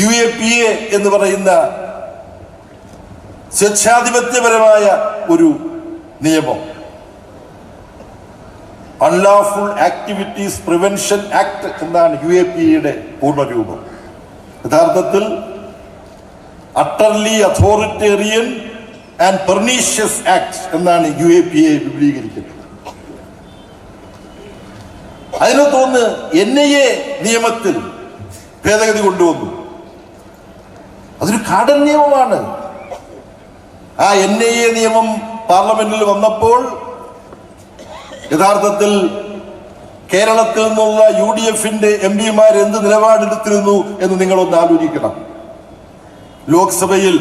U A P A എന്ന് പറയുന്ന സ്വേച്ഛാധിപത്യപരമായ ഒരു നിയമം. അൺലാഫുൾ ആക്ടിവിറ്റീസ് പ്രിവെൻഷൻ ആക്ട് എന്നാണ് യു എ പി എയുടെ പൂർണരൂപം. യഥാർത്ഥത്തിൽ utterly authoritarian and pernicious act എന്നാണ് യു എ പി എ വിപുലീകരിക്കുന്നത്. അതിനെ തോന്നുന്നു എൻ ഐ എ നിയമത്തിൽ ഭേദഗതി കൊണ്ടുവന്നു. അതൊരു കാടൻ നിയമമാണ്. ആ എൻ ഐ എ നിയമം പാർലമെന്റിൽ വന്നപ്പോൾ യഥാർത്ഥത്തിൽ കേരളത്തിൽ നിന്നുള്ള യു ഡി എഫിന്റെ എം പിമാർ എന്ത് നിലപാടെടുത്തിരുന്നു എന്ന് നിങ്ങളൊന്ന് ആലോചിക്കണം. ലോക്സഭയിൽ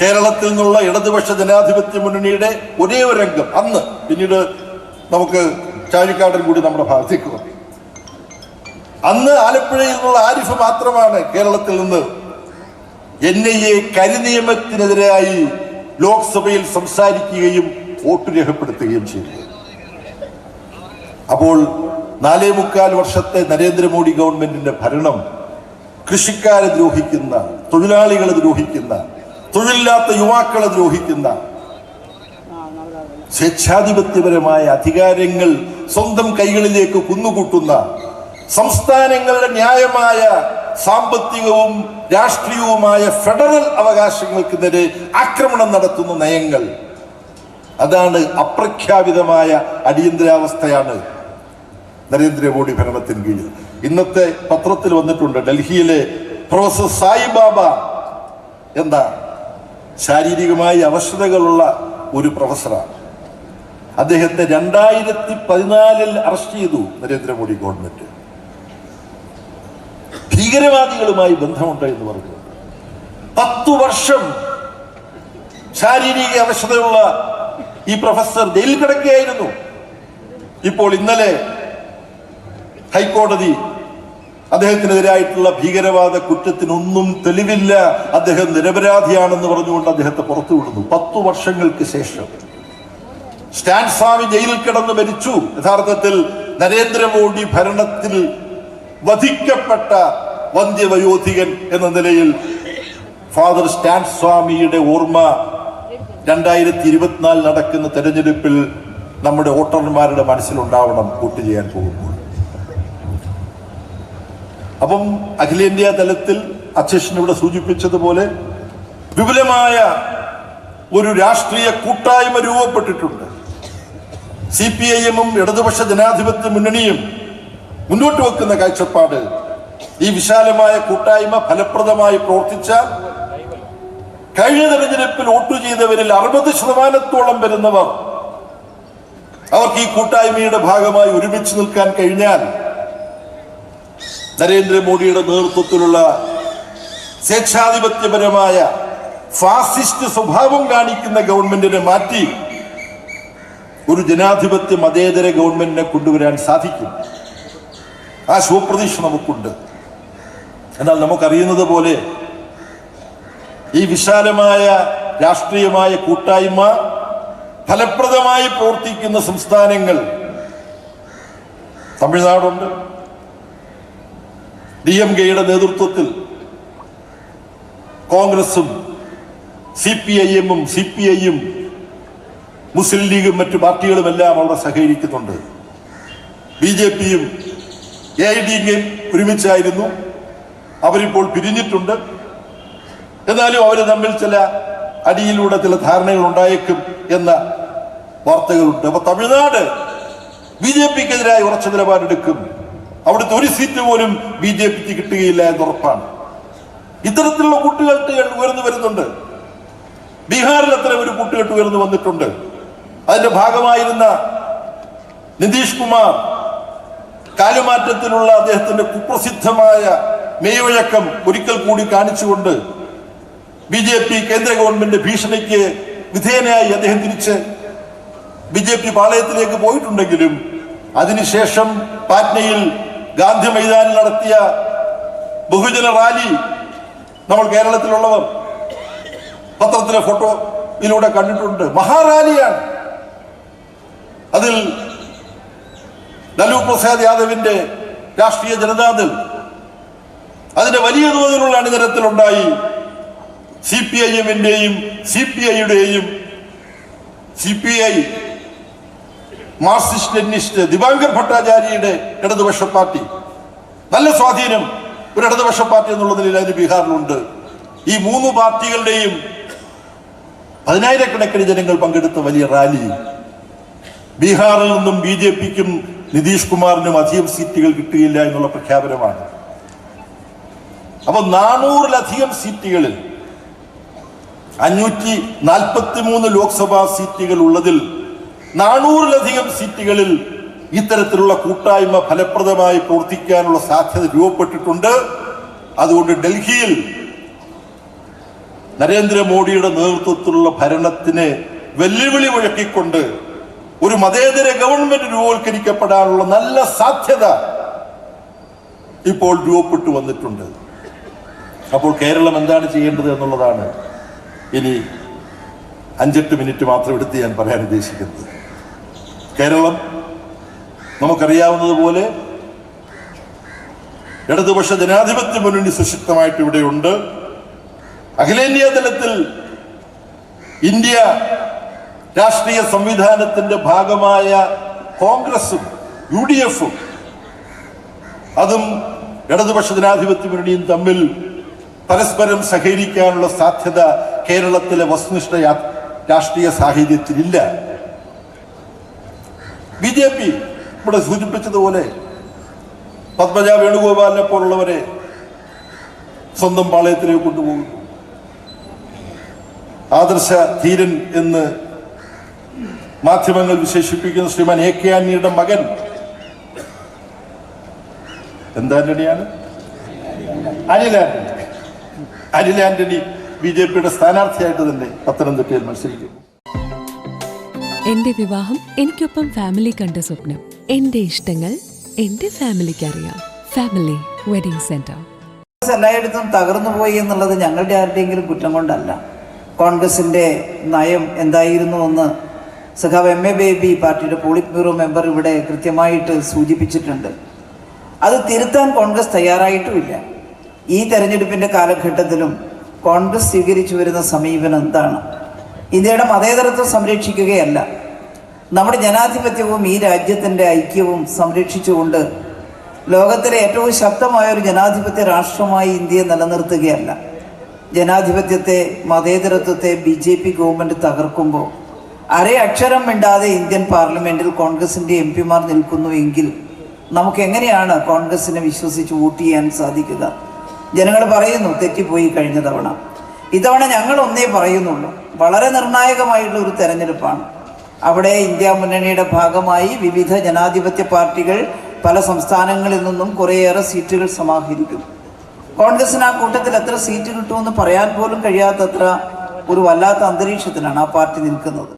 കേരളത്തിൽ നിന്നുള്ള ഇടതുപക്ഷ ജനാധിപത്യ മുന്നണിയുടെ ഒരേ ഒരു അംഗം. അന്ന് പിന്നീട് നമുക്ക് ചാഴിക്കാടൻ കൂടി നമ്മുടെ ഭാഗത്തേക്ക് അന്ന് ആലപ്പുഴയിൽ നിന്നുള്ള ആരിഫ് മാത്രമാണ് കേരളത്തിൽ നിന്ന് എൻ ഐ എ കരിനിയമത്തിനെതിരായി ലോക്സഭയിൽ സംസാരിക്കുകയും വോട്ട് രേഖപ്പെടുത്തുകയും ചെയ്തു. അപ്പോൾ നാലേ മുക്കാൽ വർഷത്തെ നരേന്ദ്രമോദി ഗവൺമെന്റിന്റെ ഭരണം കൃഷിക്കാരെ ദ്രോഹിക്കുന്ന തൊഴിലാളികളെ ദ്രോഹിക്കുന്ന തൊഴിലില്ലാത്ത യുവാക്കളെ ദ്രോഹിക്കുന്ന സ്വേച്ഛാധിപത്യപരമായ അധികാരങ്ങൾ സ്വന്തം കൈകളിലേക്ക് കുന്നുകൂട്ടുന്ന സംസ്ഥാനങ്ങളുടെ ന്യായമായ സാമ്പത്തികവും രാഷ്ട്രീയവുമായ ഫെഡറൽ അവകാശങ്ങൾക്കെതിരെ ആക്രമണം നടത്തുന്ന നയങ്ങൾ. അതാണ് അപ്രഖ്യാപിതമായ അടിയന്തരാവസ്ഥയാണ് നരേന്ദ്രമോദി ഭരണത്തിന് കീഴിൽ. ഇന്നത്തെ പത്രത്തിൽ വന്നിട്ടുണ്ട് ഡൽഹിയിലെ പ്രൊഫസർ സായിബാബ എന്താ ശാരീരികമായി അവശതകളുള്ള ഒരു പ്രൊഫസറാണ്. അദ്ദേഹത്തെ രണ്ടായിരത്തി പതിനാലിൽ അറസ്റ്റ് ചെയ്തു നരേന്ദ്രമോദി ഗവൺമെന്റ്. ഭീകരവാദികളുമായി ബന്ധമുണ്ട് എന്ന് പറഞ്ഞു. പത്തു വർഷം ശാരീരിക അവശതയുള്ള ഈ പ്രൊഫസർ ജയിലിൽ കിടക്കുകയായിരുന്നു. ഇപ്പോൾ ഇന്നലെ ഹൈക്കോടതി അദ്ദേഹത്തിനെതിരായിട്ടുള്ള ഭീകരവാദ കുറ്റത്തിനൊന്നും തെളിവില്ല. അദ്ദേഹം നിരപരാധിയാണെന്ന് പറഞ്ഞുകൊണ്ട് അദ്ദേഹത്തെ പുറത്തുവിടുന്നു പത്തു വർഷങ്ങൾക്ക് ശേഷം. സ്റ്റാൻസ്വാമി ജയിലിൽ കിടന്ന് മരിച്ചു. യഥാർത്ഥത്തിൽ നരേന്ദ്രമോദി ഭരണത്തിൽ വധിക്കപ്പെട്ട വന്ധ്യവയോധികൻ എന്ന നിലയിൽ ഫാദർ സ്റ്റാൻ സ്വാമിയുടെ ഓർമ്മ രണ്ടായിരത്തി ഇരുപത്തിനാല് നടക്കുന്ന തെരഞ്ഞെടുപ്പിൽ നമ്മുടെ വോട്ടർമാരുടെ മനസ്സിലുണ്ടാവണം വോട്ട് ചെയ്യാൻ പോകുമ്പോൾ. അപ്പം അഖിലേന്ത്യാ തലത്തിൽ അധ്യക്ഷൻ ഇവിടെ സൂചിപ്പിച്ചതുപോലെ വിപുലമായ ഒരു രാഷ്ട്രീയ കൂട്ടായ്മ രൂപപ്പെട്ടിട്ടുണ്ട്. സി പി ഐ എമ്മും ഇടതുപക്ഷ ജനാധിപത്യ മുന്നണിയും മുന്നോട്ട് വെക്കുന്ന കാഴ്ചപ്പാട്. ഈ വിശാലമായ കൂട്ടായ്മ ഫലപ്രദമായി പ്രവർത്തിച്ചാൽ കഴിഞ്ഞ തെരഞ്ഞെടുപ്പിൽ വോട്ട് ചെയ്തവരിൽ അറുപത് ശതമാനത്തോളം വരുന്നവർ അവർക്ക് ഈ കൂട്ടായ്മയുടെ ഭാഗമായി ഒരുമിച്ച് നിൽക്കാൻ കഴിഞ്ഞാൽ നരേന്ദ്രമോദിയുടെ നേതൃത്വത്തിലുള്ള സ്വേച്ഛാധിപത്യപരമായ ഫാസിസ്റ്റ് സ്വഭാവം കാണിക്കുന്ന ഗവൺമെന്റിനെ മാറ്റി ഒരു ജനാധിപത്യ മതേതര ഗവൺമെന്റിനെ കൊണ്ടുവരാൻ സാധിക്കും. ആ ശുഭപ്രതീക്ഷ നമുക്കുണ്ട്. എന്നാൽ നമുക്കറിയുന്നത് പോലെ ഈ വിശാലമായ രാഷ്ട്രീയമായ കൂട്ടായ്മ ഫലപ്രദമായി പ്രവർത്തിക്കുന്ന സംസ്ഥാനങ്ങൾ തമിഴ്നാടുണ്ട്. ഡി എം കെയുടെ നേതൃത്വത്തിൽ കോൺഗ്രസും സി പി ഐ എമ്മും സി പി ഐയും മുസ്ലിം ലീഗും മറ്റു പാർട്ടികളുമെല്ലാം അവിടെ സഹകരിക്കുന്നുണ്ട്. ബി ജെ പിയും എ ഐ ഡി കെയും ഒരുമിച്ചായിരുന്നു. അവരിപ്പോൾ പിരിഞ്ഞിട്ടുണ്ട്. എന്നാലും അവർ തമ്മിൽ ചില അടിയിലൂടെ ചില ധാരണകൾ ഉണ്ടായേക്കും എന്ന വാർത്തകളുണ്ട്. അപ്പൊ തമിഴ്നാട് ബി ജെ പിക്കെതിരായി ഉറച്ച നിലപാടെടുക്കും. അവിടുത്തെ ഒരു സീറ്റ് പോലും ബി ജെ പിക്ക് കിട്ടുകയില്ല എന്ന് ഉറപ്പാണ്. ഇത്തരത്തിലുള്ള കൂട്ടുകെട്ടുകൾ ഉയർന്നു വരുന്നുണ്ട്. ബീഹാറിൽ അത്തരം ഒരു കൂട്ടുകെട്ട് ഉയർന്നു വന്നിട്ടുണ്ട്. അതിന്റെ ഭാഗമായിരുന്ന നിതീഷ് കുമാർ കാലുമാറ്റത്തിലുള്ള അദ്ദേഹത്തിന്റെ കുപ്രസിദ്ധമായ മെയ്വഴക്കം ഒരിക്കൽ കൂടി കാണിച്ചുകൊണ്ട് ബി ജെ പി കേന്ദ്ര ഗവൺമെന്റ് ഭീഷണിക്ക് വിധേയനായി അദ്ദേഹം തിരിച്ച് ബി ജെ പി പാളയത്തിലേക്ക് പോയിട്ടുണ്ടെങ്കിലും അതിനുശേഷം പാറ്റ്നയിൽ ഗാന്ധി മൈതാനിൽ നടത്തിയ ബഹുജന റാലി നമ്മൾ കേരളത്തിലുള്ളവർ പത്രത്തിലെ ഫോട്ടോയിലൂടെ കണ്ടിട്ടുണ്ട്. മഹാറാലിയാണ്. അതിൽ ലലു പ്രസാദ് യാദവിന്റെ രാഷ്ട്രീയ ജനതാദൾ. അതിന്റെ വലിയ തോതിലുള്ള അണിതരത്തിലുണ്ടായി സി പി ഐ എമ്മിന്റെയും C P ഐയുടെയും C P I Marxist Leninist Dipankar ഭട്ടാചാര്യയുടെ ഇടതുപക്ഷ പാർട്ടി. നല്ല സ്വാധീനം ഒരു ഇടതുപക്ഷ പാർട്ടി എന്നുള്ള നിലയിൽ അതിന് ബീഹാറിലുണ്ട്. ഈ മൂന്ന് പാർട്ടികളുടെയും പതിനായിരക്കണക്കിന് ജനങ്ങൾ പങ്കെടുത്ത വലിയ റാലി ബീഹാറിൽ നിന്നും ബി ജെ പിക്കും നിതീഷ് കുമാറിനും അധികം സീറ്റുകൾ കിട്ടുകയില്ല എന്നുള്ള പ്രഖ്യാപനമാണ്. അപ്പൊ നാനൂറിലധികം സീറ്റുകളിൽ അഞ്ഞൂറ്റി നാൽപ്പത്തി മൂന്ന് ലോക്സഭാ സീറ്റുകൾ ഉള്ളതിൽ നാനൂറിലധികം സീറ്റുകളിൽ ഇത്തരത്തിലുള്ള കൂട്ടായ്മ ഫലപ്രദമായി പ്രവർത്തിക്കാനുള്ള സാധ്യത രൂപപ്പെട്ടിട്ടുണ്ട്. അതുകൊണ്ട് ഡൽഹിയിൽ നരേന്ദ്രമോദിയുടെ നേതൃത്വത്തിലുള്ള ഭരണത്തിന് വെല്ലുവിളി മുഴക്കിക്കൊണ്ട് ഒരു മതേതര ഗവൺമെന്റ് രൂപവൽക്കരിക്കപ്പെടാനുള്ള നല്ല സാധ്യത ഇപ്പോൾ രൂപപ്പെട്ടു വന്നിട്ടുണ്ട്. അപ്പോൾ കേരളം എന്താണ് ചെയ്യേണ്ടത് എന്നുള്ളതാണ് ഇനി അഞ്ചെട്ട് മിനിറ്റ് മാത്രം എടുത്ത് ഞാൻ പറയാൻ ഉദ്ദേശിക്കുന്നത്. കേരളം നമുക്കറിയാവുന്നതുപോലെ ഇടതുപക്ഷ ജനാധിപത്യ മുന്നണി സുശക്തമായിട്ട് ഇവിടെയുണ്ട്. അഖിലേന്ത്യാ തലത്തിൽ ഇന്ത്യ രാഷ്ട്രീയ സംവിധാനത്തിന്റെ ഭാഗമായ കോൺഗ്രസും യു ഡി എഫും അതും ഇടതുപക്ഷ ജനാധിപത്യ മുന്നണിയും തമ്മിൽ പരസ്പരം സഹകരിക്കാനുള്ള സാധ്യത കേരളത്തിലെ വസ്തുനിഷ്ഠ രാഷ്ട്രീയ സാഹചര്യത്തിലില്ല. ബി ജെ പി ഇവിടെ സൂചിപ്പിച്ചതുപോലെ പത്മജ വേണുഗോപാലിനെ പോലുള്ളവരെ സ്വന്തം പാളയത്തിലേക്ക് കൊണ്ടുപോകുന്നു. ആദർശ ധീരൻ എന്ന് മാധ്യമങ്ങൾ വിശേഷിപ്പിക്കുന്ന ശ്രീമാൻ എ കെ ആന്റണിയുടെ മകൻ. എന്താന്റണിയാണ് അനിൽ ആന്റണി. അനിൽ ആന്റണി ബി ജെ പിയുടെ സ്ഥാനാർത്ഥിയായിട്ട് തന്നെ പത്തനംതിട്ടയിൽ മത്സരിക്കും. എന്റെ വിവാഹം എനിക്കൊപ്പം ഫാമിലി കണ്ട സ്വപ്നം. എന്റെ ഇഷ്ടങ്ങൾ എന്റെ ഫാമിലിക്ക് അറിയാം. Family wedding centre. എല്ലായിടത്തും തകർന്നു പോയി എന്നുള്ളത് ഞങ്ങളുടെ ആരുടെയെങ്കിലും കുറ്റം കൊണ്ടല്ല. കോൺഗ്രസിന്റെ നയം എന്തായിരുന്നു എന്ന് സഖാവ് എം എ ബേബി പാർട്ടിയുടെ പോളിറ്റ് ബ്യൂറോ മെമ്പർ ഇവിടെ കൃത്യമായിട്ട് സൂചിപ്പിച്ചിട്ടുണ്ട്. അത് തിരുത്താൻ കോൺഗ്രസ് തയ്യാറായിട്ടുമില്ല. ഈ തെരഞ്ഞെടുപ്പിന്റെ കാലഘട്ടത്തിലും കോൺഗ്രസ് സ്വീകരിച്ചു വരുന്ന സമീപനം എന്താണ്? ഇന്ത്യയുടെ മതേതരത്വം സംരക്ഷിക്കുകയല്ല. നമ്മുടെ ജനാധിപത്യവും ഈ രാജ്യത്തിന്റെ ഐക്യവും സംരക്ഷിച്ചുകൊണ്ട് ലോകത്തിലെ ഏറ്റവും ശക്തമായ ഒരു ജനാധിപത്യ രാഷ്ട്രമായി ഇന്ത്യയെ നിലനിർത്തുകയല്ല. ജനാധിപത്യത്തെ മതേതരത്വത്തെ ബി ജെ പി ഗവൺമെന്റ് തകർക്കുമ്പോൾ അരേ അക്ഷരം മിണ്ടാതെ ഇന്ത്യൻ പാർലമെന്റിൽ കോൺഗ്രസിന്റെ എം പിമാർ നിൽക്കുന്നു എങ്കിൽ നമുക്ക് എങ്ങനെയാണ് കോൺഗ്രസിനെ വിശ്വസിച്ച് വോട്ട് ചെയ്യാൻ സാധിക്കുക? ജനങ്ങൾ പറയുന്നു തെറ്റിപ്പോയി കഴിഞ്ഞ തവണ. ഇത്തവണ ഞങ്ങൾ ഒന്നേ പറയുന്നുള്ളൂ. വളരെ നിർണായകമായിട്ടുള്ള ഒരു തെരഞ്ഞെടുപ്പാണ്. അവിടെ ഇന്ത്യ മുന്നണിയുടെ ഭാഗമായി വിവിധ ജനാധിപത്യ പാർട്ടികൾ പല സംസ്ഥാനങ്ങളിൽ നിന്നും കുറേയേറെ സീറ്റുകൾ സമാഹരിക്കും. കോൺഗ്രസിന് ആ കൂട്ടത്തിൽ എത്ര സീറ്റ് കിട്ടുമെന്ന് പറയാൻ പോലും കഴിയാത്തത്ര ഒരു വല്ലാത്ത അന്തരീക്ഷത്തിലാണ് ആ പാർട്ടി നിൽക്കുന്നത്.